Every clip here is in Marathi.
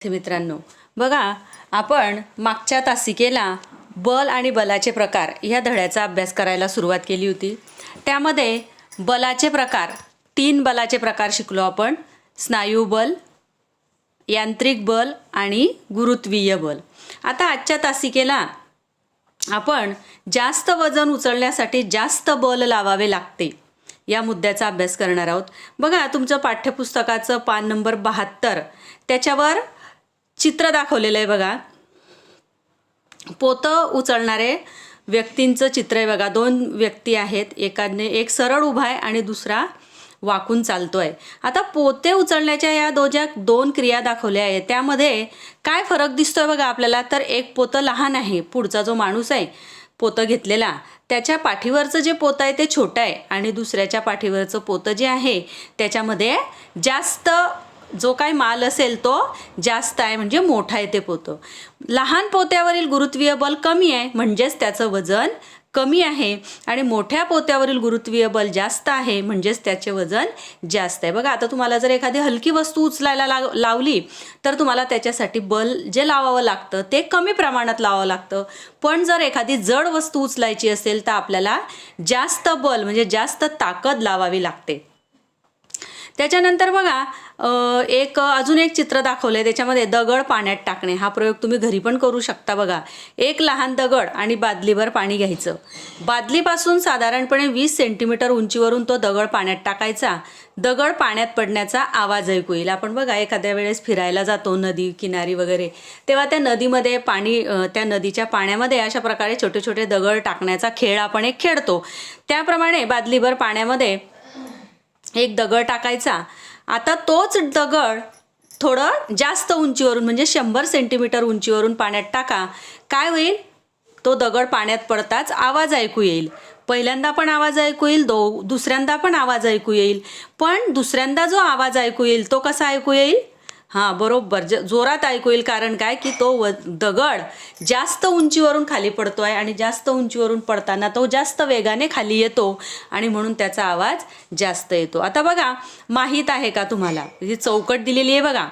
विद्यार्थी मित्रांनो. बघा आपण मागच्या तासिकेला बल आणि बलाचे प्रकार ह्या धड्याचा अभ्यास करायला सुरुवात केली होती. त्यामध्ये बलाचे प्रकार तीन बलाचे प्रकार शिकलो आपण. स्नायू बल यांत्रिक बल आणि गुरुत्वीय बल. आता आजच्या तासिकेला आपण जास्त वजन उचलण्यासाठी जास्त बल लावावे लागते या मुद्द्याचा अभ्यास करणार आहोत. बघा तुमचं पाठ्यपुस्तकाचं पान नंबर बहात्तर त्याच्यावर चित्र दाखवलेलं आहे बघा. पोतं उचलणारे व्यक्तींचं चित्र आहे बघा. दोन व्यक्ती आहेत. एकाने एक सरळ उभा आहे आणि दुसरा वाकून चालतो आहे आता पोते उचलण्याच्या या दो ज्या दोन क्रिया दाखवल्या आहेत. त्यामध्ये काय फरक दिसतोय बघा आपल्याला? तर एक पोतं लहान आहे. पुढचा जो माणूस आहे पोतं घेतलेला त्याच्या पाठीवरचं जे पोतं आहे ते छोटं आहे आणि दुसऱ्याच्या पाठीवरचं पोतं जे आहे त्याच्यामध्ये जास्त जो काय माल असेल तो जास्त आहे म्हणजे मोठा आहे ते पोतं. लहान पोत्यावरील गुरुत्वीय बल कमी आहे म्हणजेच त्याचं वजन कमी आहे. आणि मोठ्या पोत्यावरील गुरुत्वीय बल जास्त आहे म्हणजेच त्याचे वजन जास्त आहे. बघा आता तुम्हाला जर एखादी हलकी वस्तू उचलायला लाव लावली तर तुम्हाला त्याच्यासाठी बल जे लावावं लागतं ते कमी प्रमाणात लावावं लागतं. पण जर एखादी जड वस्तू उचलायची असेल तर आपल्याला जास्त बल म्हणजे जास्त ताकद लावावी लागते. त्याच्यानंतर बघा एक अजून एक चित्र दाखवलं आहे त्याच्यामध्ये दगड पाण्यात टाकणे. हा प्रयोग तुम्ही घरी पण करू शकता बघा. एक लहान दगड आणि बादलीभर पाणी घ्यायचं. बादलीपासून साधारणपणे वीस सेंटीमीटर उंचीवरून तो दगड पाण्यात टाकायचा. दगड पाण्यात पडण्याचा आवाज ऐकू येईल. आपण बघा एखाद्या वेळेस फिरायला जातो नदी किनारी वगैरे तेव्हा त्या नदीमध्ये पाणी त्या नदीच्या पाण्यामध्ये अशा प्रकारे छोटे छोटे दगड टाकण्याचा खेळ आपण एक खेळतो. त्याप्रमाणे बादलीभर पाण्यामध्ये एक दगड टाकायचा. आता तोच दगड थोडं जास्त उंचीवरून म्हणजे शंभर सेंटीमीटर उंचीवरून पाण्यात टाका. काय होईल? तो दगड पाण्यात पडताच आवाज ऐकू येईल. पहिल्यांदा पण आवाज ऐकू येईल दो दुसऱ्यांदा पण आवाज ऐकू येईल. पण दुसऱ्यांदा जो आवाज ऐकू येईल तो कसा ऐकू येईल? हां बरोबर. ज जोरात ऐकू येईल कारण काय? की तो व दगड जास्त उंचीवरून खाली पडतो आहे आणि जास्त उंचीवरून पडताना तो जास्त वेगाने खाली येतो आणि म्हणून त्याचा आवाज जास्त येतो. आता बघा माहीत आहे का तुम्हाला? ही चौकट दिलेली आहे बघा.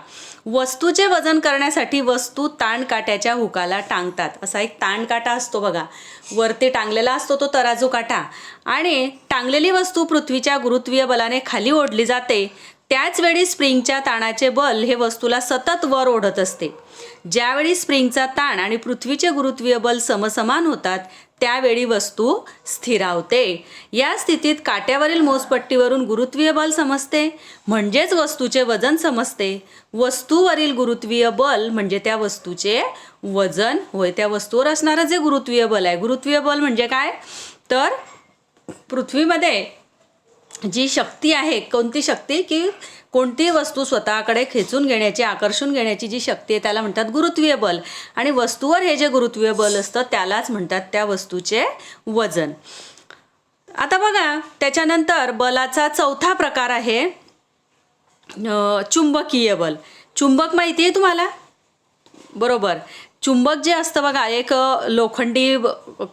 वस्तूचे वजन करण्यासाठी वस्तू ताणकाट्याच्या हुकाला टांगतात. असा एक ताणकाटा असतो बघा. वरती टांगलेला असतो तो तराजू काटा. आणि टांगलेली वस्तू पृथ्वीच्या गुरुत्वीय बलाने खाली ओढली जाते. त्याचवेळी स्प्रिंगच्या ताणाचे बल हे वस्तूला सतत वर ओढत असते. ज्यावेळी स्प्रिंगचा ताण आणि पृथ्वीचे गुरुत्वीय बल समसमान होतात त्यावेळी वस्तू स्थिरावते. या स्थितीत काट्यावरील मोजपट्टीवरून गुरुत्वीय बल समजते म्हणजेच वस्तूचे वजन समजते. वस्तूवरील गुरुत्वीय बल म्हणजे त्या वस्तूचे वजन. होय त्या वस्तूवर असणारं जे गुरुत्वीय बल आहे गुरुत्वीय बल म्हणजे काय? तर पृथ्वीमध्ये जी शक्ती आहे कोणती शक्ती? की कोणती वस्तू स्वतःकडे खेचून घेण्याची आकर्षून घेण्याची जी शक्ती आहे त्याला म्हणतात गुरुत्वीय बल. आणि वस्तूवर हे जे गुरुत्वीय बल असतं त्यालाच म्हणतात त्या वस्तूचे वजन. आता बघा त्याच्यानंतर बलाचा चौथा प्रकार आहे चुंबकीय बल. चुंबक माहिती आहे तुम्हाला? बरोबर. चुंबक जे असतं बघा एक लोखंडी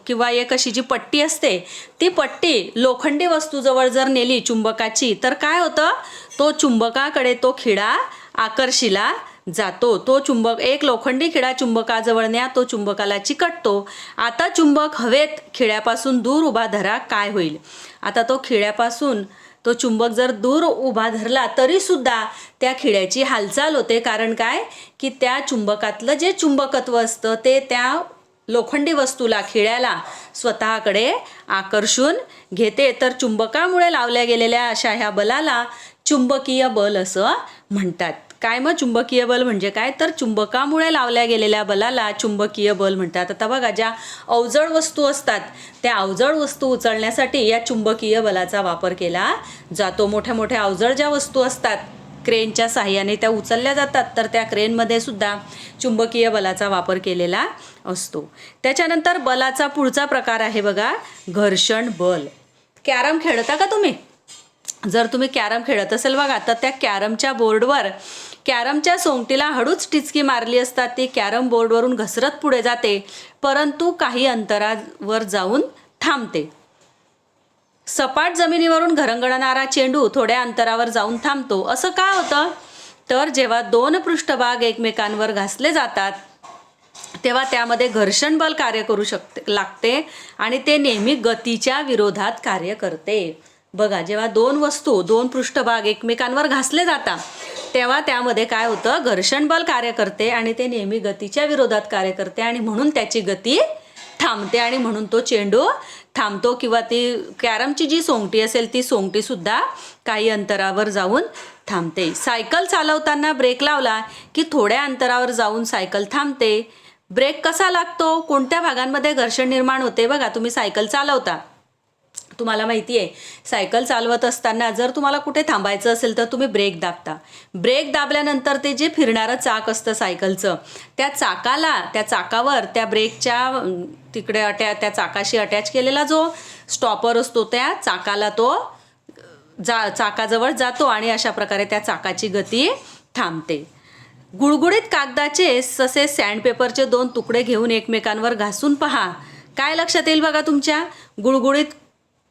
किंवा एक अशी जी पट्टी असते ती पट्टी लोखंडी वस्तूजवळ जर नेली चुंबकाची तर काय होतं? तो चुंबकाकडे तो खिडा आकर्षिला जातो. तो चुंबक एक लोखंडी खिडा चुंबकाजवळ न्या तो चुंबकाला चिकटतो. आता चुंबक हवेत खिड्यापासून दूर उभा धरा काय होईल? आता तो खिड्यापासून तो चुंबक जर दूर उभा धरला तरीसुद्धा त्या खिड्याची हालचाल होते. कारण काय? की त्या चुंबकातलं जे चुंबकत्व असतं ते त्या लोखंडी वस्तूला खिळ्याला स्वतःकडे आकर्षून घेते. तर चुंबकामुळे लावल्या गेलेल्या अशा ह्या बलाला चुंबकीय बल असं म्हणतात. काय मग चुंबकीय बल म्हणजे काय? तर चुंबकामुळे लावल्या गेलेल्या बलाला चुंबकीय बल म्हणतात. आता बघा ज्या अवजड वस्तू असतात त्या अवजड वस्तू उचलण्यासाठी या चुंबकीय बलाचा वापर केला जातो. मोठ्या मोठ्या अवजड ज्या वस्तू असतात क्रेनच्या साहाय्याने त्या उचलल्या जातात तर त्या क्रेनमध्ये सुद्धा चुंबकीय बलाचा वापर केलेला असतो. त्याच्यानंतर बलाचा पुढचा प्रकार आहे बघा घर्षण बल. कॅरम खेळता का तुम्ही? जर तुम्ही कॅरम खेळत असेल बघा तर त्या कॅरमच्या बोर्डवर कॅरमच्या सोंगटीला हळूच टिचकी मारली असतात ती कॅरम बोर्डवरून घसरत पुढे जाते परंतु काही अंतरावर जाऊन थांबते. सपाट जमिनीवरून घरंगळणारा चेंडू थोड्या अंतरावर जाऊन थांबतो. असं का होतं? तर जेव्हा दोन पृष्ठभाग एकमेकांवर घासले जातात तेव्हा त्यामध्ये घर्षण बल कार्य करू शकते लागते आणि ते नेहमी गतीच्या विरोधात कार्य करते. बघा जेव्हा दोन वस्तू दोन पृष्ठभाग एकमेकांवर घासले जातात तेव्हा त्यामध्ये काय होतं? घर्षण बल कार्य करते आणि ते नेहमी गतीच्या विरोधात कार्य करते आणि म्हणून त्याची गती थांबते आणि म्हणून तो चेंडू थांबतो किंवा ती कॅरमची जी सोंगटी असेल ती सोंगटी सुद्धा काही अंतरावर जाऊन थांबते. सायकल चालवताना ब्रेक लावला की थोड्या अंतरावर जाऊन सायकल थांबते. ब्रेक कसा लागतो? कोणत्या भागांमध्ये घर्षण निर्माण होते? बघा तुम्ही सायकल चालवता. तुम्हाला माहिती आहे सायकल चालवत असताना जर तुम्हाला कुठे थांबायचं असेल तर तुम्ही ब्रेक दाबता. ब्रेक दाबल्यानंतर ते जे फिरणारं चाक असतं सायकलचं त्या चाकाला त्या चाकावर त्या ब्रेकच्या तिकडे अटॅ त्या चाकाशी अटॅच केलेला जो स्टॉपर असतो त्या चाकाला तो जा चाकाजवळ जातो आणि अशा प्रकारे त्या चाकाची गती थांबते. गुळगुळीत कागदाचे तसे सँडपेपरचे दोन तुकडे घेऊन एकमेकांवर घासून पहा. काय लक्षात येईल बघा तुमच्या? गुळगुळीत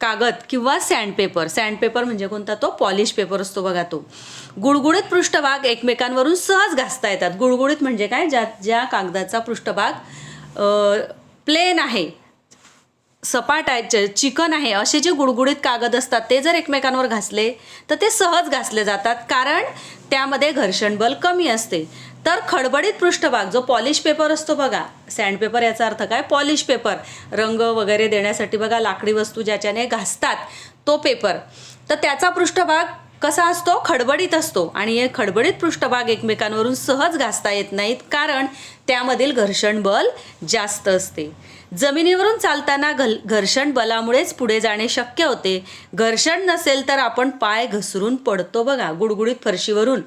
कागद किंवा सँडपेपर सँडपेपर म्हणजे कोणता? तो पॉलिश पेपर असतो बघा तो. गुळगुळीत पृष्ठभाग एकमेकांवरून सहज घासता येतात. गुळगुळीत म्हणजे काय? ज्या ज्या कागदाचा पृष्ठभाग प्लेन आहे सपाट आहे च- चिकन आहे असे जे गुळगुळीत कागद असतात ते जर एकमेकांवर घासले तर ते सहज घासले जातात. कारण त्यामध्ये घर्षण बल कमी असते. तर खडबडीत पृष्ठभाग जो पॉलिश पेपर असतो बघा सँडपेपर याचा अर्थ काय? पॉलिश पेपर रंग वगैरे देण्यासाठी बघा लाकडी वस्तू ज्याच्याने घासतात तो पेपर. तर त्याचा पृष्ठभाग कसा असतो? खडबडीत असतो. आणि हे खडबडीत पृष्ठभाग एकमेकांवरून सहज घासता येत नाहीत कारण त्यामधील घर्षण बल जास्त असते. जमिनीवरून चालताना घल घर्षण बलामुळेच पुढे जाणे शक्य होते. घर्षण नसेल तर आपण पाय घसरून पडतो बघा गुडगुडीत फरशीवरून.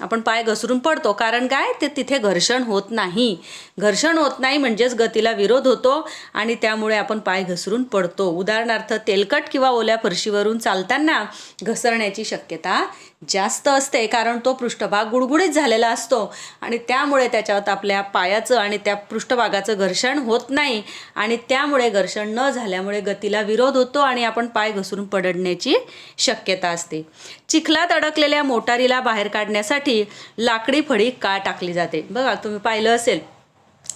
आपण पाय घसरून पडतो. कारण काय? ते तिथे घर्षण होत नाही. घर्षण होत नाही म्हणजेच गतीला विरोध होतो आणि त्यामुळे आपण पाय घसरून पडतो. उदाहरणार्थ तेलकट किंवा ओल्या फरशीवरून चालताना घसरण्याची शक्यता जास्त असते कारण तो पृष्ठभाग गुडगुडीत झालेला असतो आणि त्यामुळे त्याच्यात आपल्या पायाचं आणि त्या पृष्ठभागाचं घर्षण होत नाही आणि त्यामुळे घर्षण न झाल्यामुळे गतीला विरोध होतो आणि आपण पाय घसरून पडण्याची शक्यता असते. चिखलात अडकलेल्या मोटारीला बाहेर काढण्यासाठी लाकडी फळी का टाकली जाते? बघा तुम्ही पाहिलं असेल.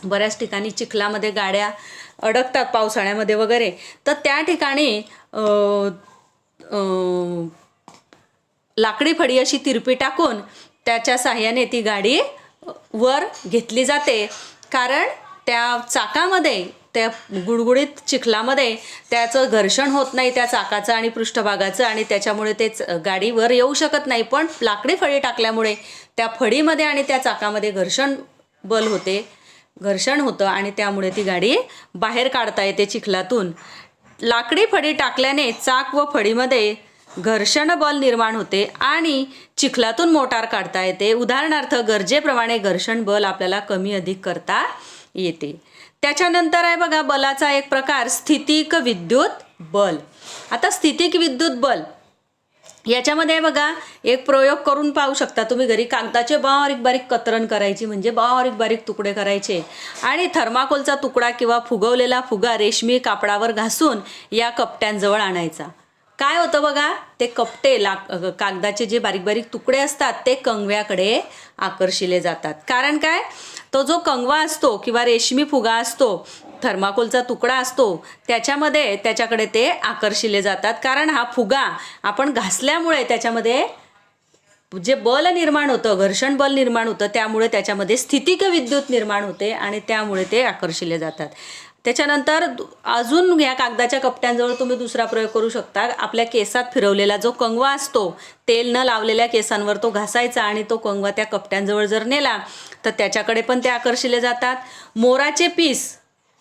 बऱ्याच ठिकाणी चिखलामध्ये गाड्या अडकतात पावसाळ्यामध्ये वगैरे. तर त्या ठिकाणी लाकडी फडी अशी तिरपी टाकून त्याच्या साह्याने ती गाडी वर घेतली जाते. कारण त्या चाकामध्ये त्या गुडगुडीत चिखलामध्ये त्याचं घर्षण होत नाही त्या चाकाचं आणि पृष्ठभागाचं आणि त्याच्यामुळे ते च- गाडी वर येऊ शकत नाही. पण लाकडी फळी टाकल्यामुळे त्या फळीमध्ये आणि त्या चाकामध्ये घर्षण बल होते घर्षण होतं आणि त्यामुळे ती गाडी बाहेर काढता येते चिखलातून. लाकडी फडी टाकल्याने चाक व फडीमध्ये घर्षण बल निर्माण होते आणि चिखलातून मोटार काढता येते. उदाहरणार्थ गरजेप्रमाणे घर्षण बल आपल्याला कमी अधिक करता येते. त्याच्यानंतर आहे बघा बलाचा एक प्रकार स्थितिक विद्युत बल. आता स्थितिक विद्युत बल याच्यामध्ये बघा एक प्रयोग करून पाहू शकता तुम्ही. घरी कागदाचे बारीक बारीक कतरण करायची म्हणजे बारीक बारीक तुकडे करायचे. आणि थर्माकोलचा तुकडा किंवा फुगवलेला फुगा रेशमी कापडावर घासून या कपट्यांजवळ आणायचा. काय होतं बघा ते कपटे ला कागदाचे जे बारीक बारीक तुकडे असतात ते कंगव्याकडे आकर्षिले जातात. कारण काय? तो जो कंगवा असतो किंवा रेशमी फुगा असतो थर्माकोलचा तुकडा असतो त्याच्यामध्ये त्याच्याकडे ते आकर्षिले जातात. कारण हा फुगा आपण घासल्यामुळे त्याच्यामध्ये जे बल निर्माण होतं घर्षण बल निर्माण होतं त्यामुळे त्याच्यामध्ये स्थितिक विद्युत निर्माण होते आणि त्यामुळे ते आकर्षिले जातात. त्याच्यानंतर अजून या कागदाच्या कपट्यांजवळ तुम्ही दुसरा प्रयोग करू शकता. आपल्या केसात फिरवलेला जो कंगवा असतो तेल न लावलेल्या केसांवर तो घासायचा आणि तो कंगवा त्या कपट्यांजवळ जर नेला तर त्याच्याकडे पण ते आकर्षिले जातात. मोराचे पीस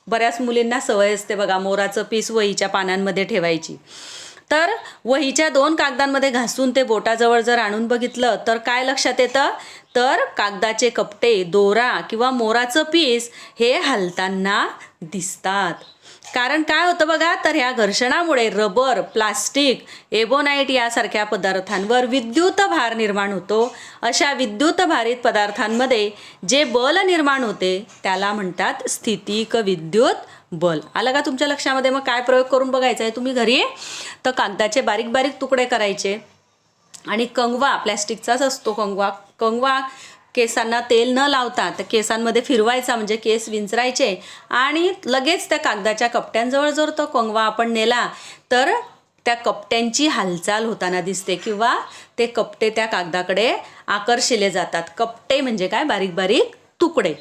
बऱ्याच मुलींना सवय असते बघा मोराचं पीस वहीच्या पानांमध्ये ठेवायची. तर वहीच्या दोन कागदांमध्ये घासून ते बोटाजवळ जर आणून बघितलं तर काय लक्षात येतं? तर कागदाचे कपटे दोरा किंवा मोराचं पीस हे हलताना दिसतात. कारण काय होतं बघा तर ह्या घर्षणामुळे रबर प्लास्टिक एबोनाईट यासारख्या पदार्थांवर विद्युत भार निर्माण होतो. अशा विद्युत भारित पदार्थांमध्ये जे बल निर्माण होते त्याला म्हणतात स्थितिक विद्युत बल. आलं का तुमच्या लक्षामध्ये? मग काय प्रयोग करून बघायचा आहे तुम्ही घरी? तर कागदाचे बारीक बारीक तुकडे करायचे. आणि कंगवा प्लॅस्टिकचाच असतो कंगवा. कंगवा केसांना तेल न लावता तर केसांमध्ये फिरवायचा म्हणजे केस विंचरायचे आणि लगेच त्या कागदाच्या कपट्यांजवळ जर तो कंगवा आपण नेला तर त्या कपट्यांची हालचाल होताना दिसते किंवा ते कपटे त्या कागदाकडे आकर्षिले जातात. कपटे म्हणजे काय? बारीक बारीक तुकडे.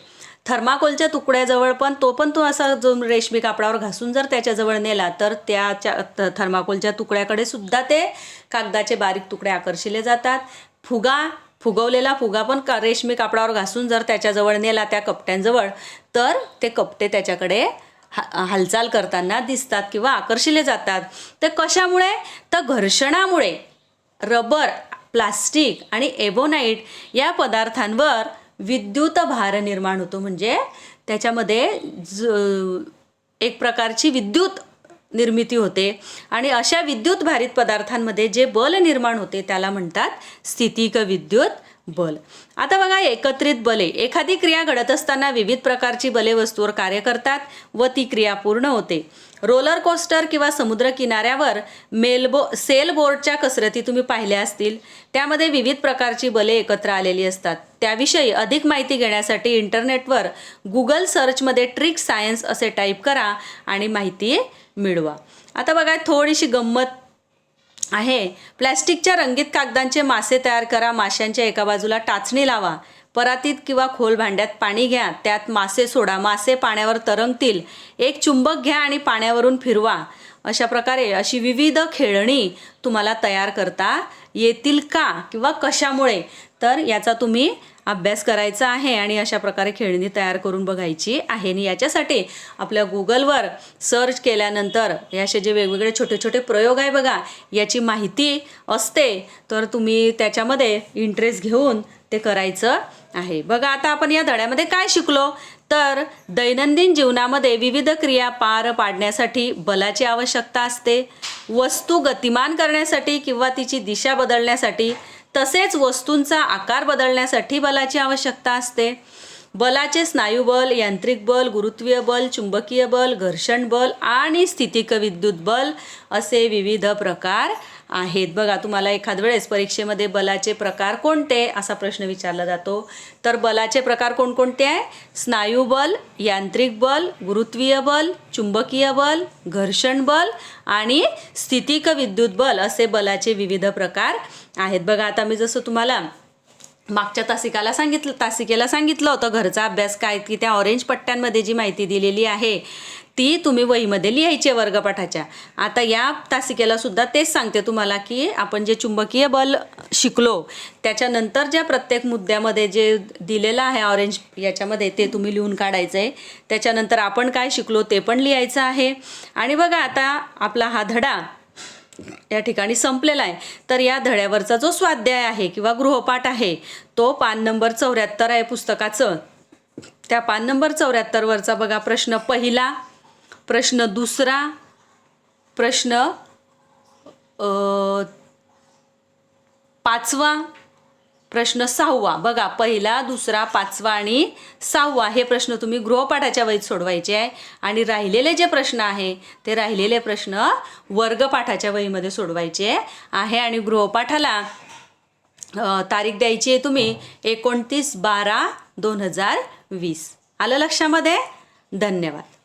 थर्माकोलच्या तुकड्याजवळ पण तो पण तो असा जो रेशमी कापडावर घासून जर त्याच्याजवळ नेला तर त्याच्या थर्माकोलच्या तुकड्याकडे सुद्धा ते कागदाचे बारीक तुकडे आकर्षिले जातात. फुगा फुगवलेला फुगा पण का रेशमी कापडावर घासून जर त्याच्याजवळ नेला त्या कपट्यांजवळ तर ते कपटे त्याच्याकडे हा हालचाल करताना दिसतात किंवा आकर्षिले जातात. ते कशामुळे? तर घर्षणामुळे. रबर प्लास्टिक आणि एबोनाईट या पदार्थांवर विद्युत भार निर्माण होतो. म्हणजे त्याच्यामध्ये ज एक प्रकारची विद्युत निर्मिती होते. आणि अशा विद्युत भारित पदार्थांमध्ये जे बल निर्माण होते त्याला म्हणतात स्थितिक विद्युत बल. आता बघा एकत्रित बले. एखादी क्रिया घडत असताना विविध प्रकारची बले वस्तूवर कार्य करतात व ती क्रिया पूर्ण होते. रोलर कोस्टर किंवा समुद्र किनाऱ्यावर मेलबो सेल बोर्डच्या कसरती तुम्ही पाहिल्या असतील. त्यामध्ये विविध प्रकारची बले एकत्र आलेली असतात. त्याविषयी अधिक माहिती घेण्यासाठी इंटरनेटवर गुगल सर्चमध्ये ट्रिक सायन्स असे टाईप करा आणि माहिती मिळवा. आता बघा थोडीशी गंमत आहे. प्लॅस्टिकच्या रंगीत कागदांचे मासे तयार करा माशांच्या एका बाजूला टाचणी लावा. परातीत किंवा खोल भांड्यात पाणी घ्या त्यात मासे सोडा मासे पाण्यावर तरंगतील. एक चुंबक घ्या आणि पाण्यावरून फिरवा. अशा प्रकारे अशी विविध खेळणी तुम्हाला तयार करता येतील का किंवा कशामुळे? तर याचा तुम्ही अभ्यास करायचा आहे आणि अशा प्रकारे खेळणी तयार करून बघायची आहे. आणि याच्यासाठी आपल्या गुगलवर सर्च केल्यानंतर याचे जे वेगवेगळे छोटे छोटे प्रयोग आहे बघा याची माहिती असते. तर तुम्ही त्याच्यामध्ये इंटरेस्ट घेऊन ते करायचं आहे. बघा आता आपण या धड्यामध्ये काय शिकलो? तर दैनंदिन जीवनामध्ये विविध क्रिया पार पाडण्यासाठी बलाची आवश्यकता असते. वस्तू गतिमान करण्यासाठी किंवा तिची दिशा बदलण्यासाठी तसेच वस्तूंचा आकार बदलण्यासाठी बलाची आवश्यकता असते. बलाचे स्नायुबल यांत्रिक बल गुरुत्वीय बल चुंबकीय बल घर्षण बल आणि स्थितिक विद्युत बल असे विविध प्रकार आहेत. बघा तुम्हाला एखाद वेळेस परीक्षेमध्ये बलाचे प्रकार कोणते असा प्रश्न विचारला जातो. तर बलाचे प्रकार कोणकोणते आहे? स्नायूबल यांत्रिक बल गुरुत्वीय बल चुंबकीय बल घर्षण बल आणि स्थितिक विद्युत बल असे बलाचे विविध प्रकार आहेत. बघा आता मी जसं तुम्हाला मागच्या तासिकाला सांगितलं तासिकेला सांगितलं होतं घरचा अभ्यास काय की त्या ऑरेंज पट्ट्यांमध्ये जी माहिती दिलेली आहे ती तुम्ही वहीमध्ये लिहायची वर्गपाठाच्या. आता या तासिकेला सुद्धा तेच सांगते तुम्हाला की आपण जे चुंबकीय बल शिकलो त्याच्यानंतर ज्या प्रत्येक मुद्द्यामध्ये जे दिलेलं आहे ऑरेंज याच्यामध्ये ते तुम्ही लिहून काढायचं आहे त्याच्यानंतर आपण काय शिकलो ते पण लिहायचं आहे. आणि बघा आता आपला हा धडा या ठिकाणी संपलेला आहे. तर या धड्यावरचा जो स्वाध्याय आहे किंवा गृहपाठ आहे तो पान नंबर चौऱ्याहत्तर आहे पुस्तकाचं. त्या पान नंबर चौऱ्याहत्तरवरचा बघा प्रश्न पहिला प्रश्न दुसरा प्रश्न पाचवा प्रश्न सहावा. बघा पहिला दुसरा पाचवा आणि सहावा हे प्रश्न तुम्ही गृहपाठाच्या वहीत सोडवायचे आहे. आणि राहिलेले जे प्रश्न आहे ते राहिलेले प्रश्न वर्गपाठाच्या वहीमध्ये सोडवायचे आहे आणि गृहपाठाला तारीख द्यायची आहे तुम्ही एकोणतीस बारा दोन हजार वीस. आलं लक्षामध्ये? धन्यवाद.